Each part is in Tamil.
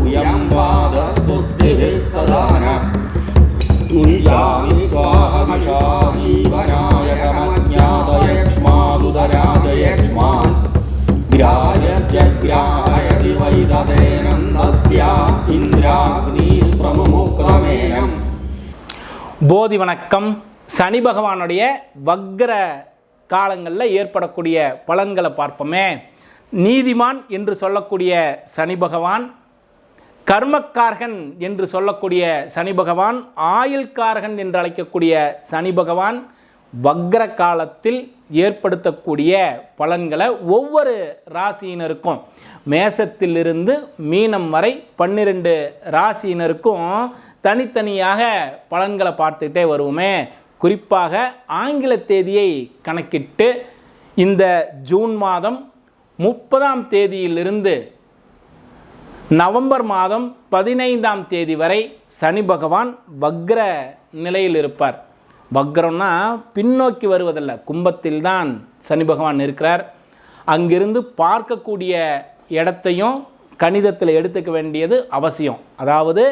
உயம் பாத சுத்திகை சதான துணியாமி துவாஹமிஷா ஜீவநாயகமஜாதயக்ஷ்மாதுதராஜயக்ஷ்மான் கிராயத்யக்ராஹயதி வைததேனந்தஸ்யா இந்திராக்னீல் பிரமுமுக்தமேனம் போதி வணக்கம் சனி பகவானுடைய வக்ர காலங்களில் ஏற்படக்கூடிய பலன்களை பார்ப்போமே நீதிமான் என்று சொல்லக்கூடிய சனி பகவான் கர்மக்காரகன் என்று சொல்லக்கூடிய சனி பகவான் ஆயுள்கார்கன் என்று அழைக்கக்கூடிய சனி பகவான் வக்ர காலத்தில் ஏற்படுத்தக்கூடிய பலன்களை ஒவ்வொரு ராசியினருக்கும் மேசத்திலிருந்து மீனம் வரை பன்னிரெண்டு ராசியினருக்கும் தனித்தனியாக பலன்களை பார்த்துக்கிட்டே வருவோமே. குறிப்பாக ஆங்கில தேதியை கணக்கிட்டு இந்த ஜூன் மாதம் முப்பதாம் தேதியிலிருந்து நவம்பர் மாதம் பதினைந்தாம் தேதி வரை சனி பகவான் வக்ர நிலையில் இருப்பார். வக்ரம்னா பின்னோக்கி வருவதல்ல. கும்பத்தில் தான் சனி பகவான் இருக்கிறார் அங்கிருந்து பார்க்கக்கூடிய இடத்தையும் கணிதத்தில் எடுத்துக்க வேண்டியது அவசியம். அதாவது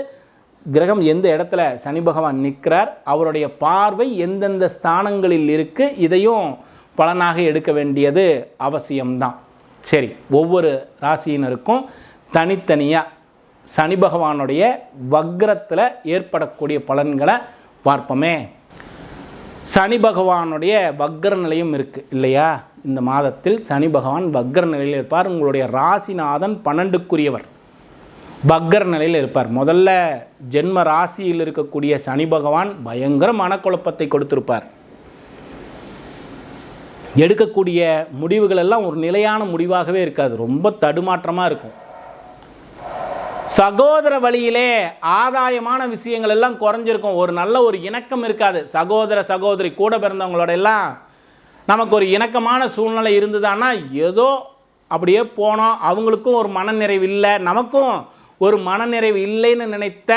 கிரகம் எந்த இடத்துல சனி பகவான் நிற்கிறார் அவருடைய பார்வை எந்தெந்த ஸ்தானங்களில் இருக்குது இதையும் பலனாக எடுக்க வேண்டியது அவசியம்தான். சரி ஒவ்வொரு ராசியினருக்கும் தனித்தனியாக சனி பகவானுடைய வக்ரத்தில் ஏற்படக்கூடிய பலன்களை பார்ப்போமே. சனி பகவானுடைய வக்ர நிலையும் இருக்குது இல்லையா? இந்த மாதத்தில் சனி பகவான் வக்ர நிலையில் இருப்பார். உங்களுடைய ராசிநாதன் பன்னெண்டுக்குரியவர். பக்ர நிலையில் இருப்பார். முதல்ல ஜென்ம ராசியில் இருக்கக்கூடிய சனி பகவான் பயங்கர மனக்குழப்பத்தை கொடுத்திருப்பார். எடுக்கக்கூடிய முடிவுகள் எல்லாம் ஒரு நிலையான முடிவாகவே இருக்காது. ரொம்ப தடுமாற்றமாக இருக்கும். சகோதர வழியிலே ஆதாயமான விஷயங்கள் எல்லாம் குறைஞ்சிருக்கும். ஒரு நல்ல ஒரு இணக்கம் இருக்காது. சகோதர சகோதரி கூட பிறந்தவங்களோட எல்லாம் நமக்கு ஒரு இணக்கமான சூழ்நிலை இருந்ததுன்னா ஏதோ அப்படியே போனோம். அவங்களுக்கும் ஒரு மனநிறைவு இல்லை. நமக்கும் ஒரு மனநிறைவு இல்லைன்னு நினைத்த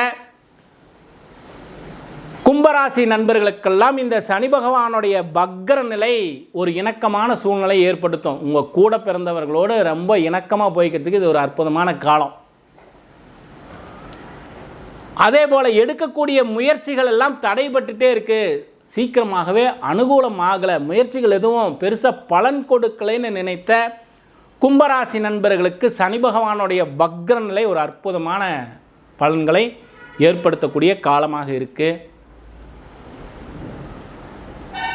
கும்பராசி நண்பர்களுக்கெல்லாம் இந்த சனி பகவானுடைய பக்ர நிலை ஒரு இணக்கமான சூழ்நிலை ஏற்படுத்தும். உங்கள் கூட பிறந்தவர்களோடு ரொம்ப இணக்கமாக போய்க்கிறதுக்கு இது ஒரு அற்புதமான காலம். அதே போல் எடுக்கக்கூடிய முயற்சிகள் எல்லாம் தடைபட்டுட்டே இருக்குது சீக்கிரமாகவே அனுகூலமாகலை. முயற்சிகள் எதுவும் பெருசாக பலன் கொடுக்கலைன்னு நினைத்த கும்பராசி நண்பர்களுக்கு சனி பகவானுடைய வக்ர நிலை ஒரு அற்புதமான பலன்களை ஏற்படுத்தக்கூடிய காலமாக இருக்குது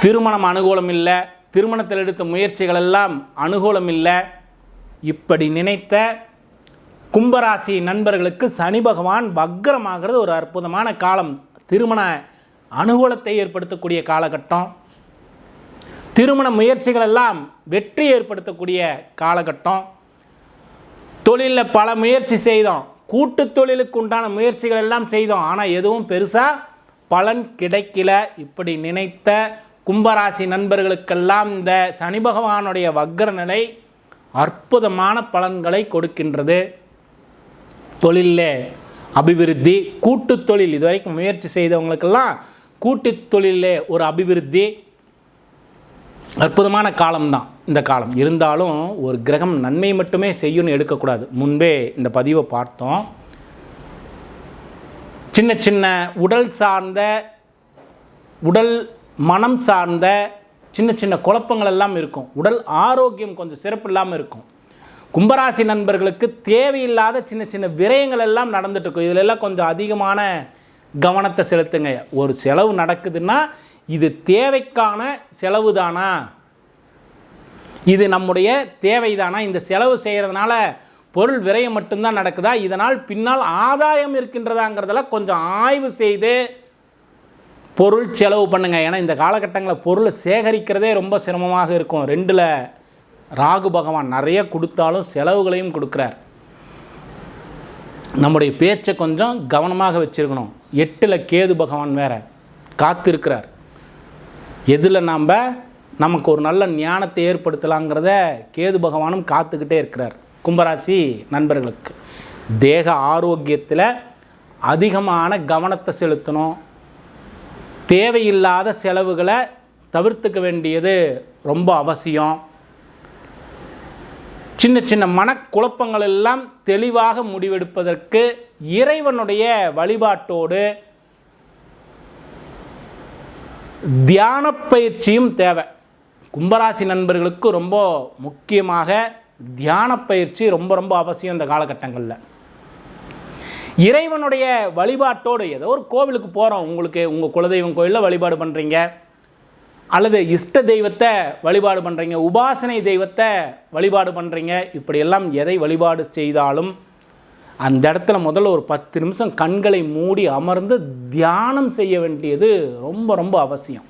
திருமணம் அனுகூலம் இல்லை. திருமணத்தில் எடுத்த முயற்சிகள் எல்லாம் அனுகூலம் இல்லை. இப்படி நினைத்த கும்பராசி நண்பர்களுக்கு சனி பகவான் வக்ரமாகிறது. ஒரு அற்புதமான காலம். திருமண அனுகூலத்தை ஏற்படுத்தக்கூடிய காலகட்டம். திருமண முயற்சிகள் எல்லாம் வெற்றி ஏற்படுத்தக்கூடிய காலகட்டம். தொழிலில் பல முயற்சி செய்தோம். கூட்டு தொழிலுக்கு உண்டான முயற்சிகள் எல்லாம் செய்தோம். ஆனால் எதுவும் பெருசாக பலன் கிடைக்கல. இப்படி நினைத்த கும்பராசி நண்பர்களுக்கெல்லாம் இந்த சனி பகவானுடைய வக்ர நிலை அற்புதமான பலன்களை கொடுக்கின்றது. தொழிலில் அபிவிருத்தி கூட்டு தொழில். இதுவரைக்கும் முயற்சி செய்தவங்களுக்கெல்லாம் கூட்டு தொழிலில் ஒரு அபிவிருத்தி அற்புதமான காலம்தான் இந்த காலம். இருந்தாலும் ஒரு கிரகம் நன்மை மட்டுமே செய்யும்னு எடுக்கக்கூடாது. முன்பே இந்த பதிவை பார்த்தோம். சின்ன சின்ன உடல் சார்ந்த உடல் மனம் சார்ந்த சின்ன சின்ன குழப்பங்கள் எல்லாம் இருக்கும். உடல் ஆரோக்கியம் கொஞ்சம் சிறப்பு இல்லாமல் இருக்கும். கும்பராசி நண்பர்களுக்கு தேவையில்லாத சின்ன சின்ன விரயங்கள் எல்லாம் நடந்துட்டுருக்கும் இருக்கும். எல்லாம் கொஞ்சம் அதிகமான கவனத்தை செலுத்துங்க. ஒரு செலவு நடக்குதுன்னா இது தேவைக்கான செலவு தானா? இது நம்முடைய தேவைதானா இந்த செலவு செய்கிறதுனால பொருள் விரயம் மட்டும்தான் நடக்குதா? இதனால் பின்னால் ஆதாயம் இருக்கின்றதாங்கிறதெல்லாம் கொஞ்சம் ஆய்வு செய்து பொருள் செலவு பண்ணுங்கள் ஏன்னா இந்த காலகட்டங்களில் பொருளை சேகரிக்கிறதே ரொம்ப சிரமமாக இருக்கும். ரெண்டில் ராகு பகவான் நிறைய கொடுத்தாலும் செலவுகளையும் கொடுக்குறார். நம்முடைய பேச்சை கொஞ்சம் கவனமாக வச்சுருக்கணும். எட்டில் கேது பகவான் வேற காத்திருக்கிறார். எதில் நாம்? நமக்கு ஒரு நல்ல ஞானத்தை ஏற்படுத்தலாங்கிறத கேது பகவானும் காத்துக்கிட்டே இருக்கிறார். கும்பராசி நண்பர்களுக்கு. தேக ஆரோக்கியத்தில் அதிகமான கவனத்தை செலுத்தணும். தேவையில்லாத செலவுகளை தவிர்த்துக்க வேண்டியது ரொம்ப அவசியம். சின்ன சின்ன மனக்குழப்பங்கள் எல்லாம் தெளிவாக முடிவெடுப்பதற்கு இறைவனுடைய வழிபாட்டோடு தியான பயிற்சியும் தேவை. கும்பராசி நண்பர்களுக்கு ரொம்ப முக்கியமாக தியான பயிற்சி ரொம்ப ரொம்ப அவசியம் இந்த காலகட்டங்களில். இறைவனுடைய வழிபாட்டோடு ஏதோ ஒரு கோவிலுக்கு போகிறோம் உங்களுக்கு உங்கள் குலதெய்வம் கோயிலில் வழிபாடு பண்ணுறீங்க அல்லது இஷ்ட தெய்வத்தை வழிபாடு பண்ணுறீங்க உபாசனை தெய்வத்தை வழிபாடு பண்ணுறீங்க இப்படியெல்லாம் எதை வழிபாடு செய்தாலும் அந்த இடத்துல முதல்ல ஒரு பத்து நிமிஷம் கண்களை மூடி அமர்ந்து தியானம் செய்ய வேண்டியது ரொம்ப ரொம்ப அவசியம்.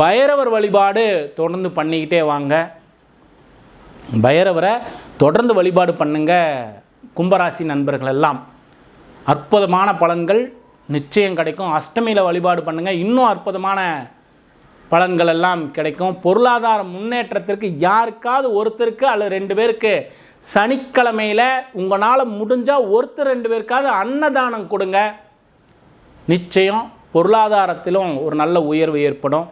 பைரவர் வழிபாடு தொடர்ந்து பண்ணிக்கிட்டே வாங்க. பைரவரை தொடர்ந்து வழிபாடு பண்ணுங்க கும்பராசி நண்பர்கள் எல்லாம் அற்புதமான பலன்கள் நிச்சயம் கிடைக்கும். அஷ்டமியில் வழிபாடு பண்ணுங்கள் இன்னும் அற்புதமான பலன்கள் எல்லாம் கிடைக்கும். பொருளாதார முன்னேற்றத்திற்கு யாருக்காவது ஒருத்தருக்கு அல்லது ரெண்டு பேருக்கு சனிக்கிழமையில் உங்களால் முடிஞ்சால் ஒருத்தர் ரெண்டு பேருக்காவது அன்னதானம் கொடுங்க. நிச்சயம் பொருளாதாரத்திலும் ஒரு நல்ல உயர்வு ஏற்படும்.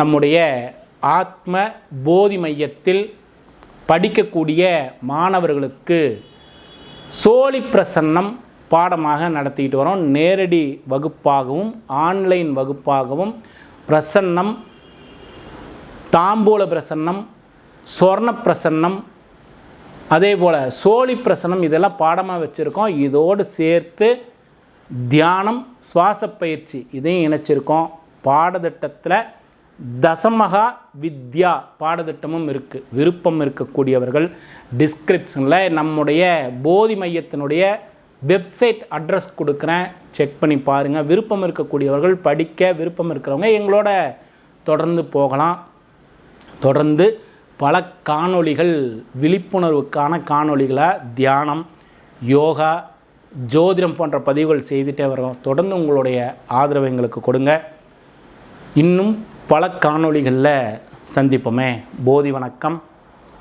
நம்முடைய ஆத்ம போதி மையத்தில் படிக்கக்கூடிய மாணவர்களுக்கு சோழி பிரசன்னம் பாடமாக நடத்திக்கிட்டு வரோம். நேரடி வகுப்பாகவும் ஆன்லைன் வகுப்பாகவும் பிரசன்னம் தாம்பூல பிரசன்னம் சொர்ண பிரசன்னம் அதே போல் சோழி பிரசனம் இதெல்லாம் பாடமாக வச்சுருக்கோம். இதோடு சேர்த்து தியானம் சுவாச பயிற்சி இதையும் இணைச்சிருக்கோம். பாடத்திட்டத்தில் தசமகா வித்யா பாடத்திட்டமும் இருக்குது விருப்பம் இருக்கக்கூடியவர்கள் டிஸ்கிரிப்ஷனில் நம்முடைய போதி மையத்தினுடைய வெப்சைட் அட்ரஸ் கொடுக்குறேன். செக் பண்ணி பாருங்கள் விருப்பம் இருக்கக்கூடியவர்கள் படிக்க விருப்பம் இருக்கிறவங்க எங்களோட தொடர்ந்து போகலாம். தொடர்ந்து பல காணொளிகள் விழிப்புணர்வுக்கான காணொளிகளை தியானம் யோகா ஜோதிடம் போன்ற பதிவுகள் செய்துட்டே வரோம் தொடர்ந்து உங்களுடைய ஆதரவை எங்களுக்கு கொடுங்க. இன்னும் பல காணொளிகளில் சந்திப்போமே. போதி வணக்கம்.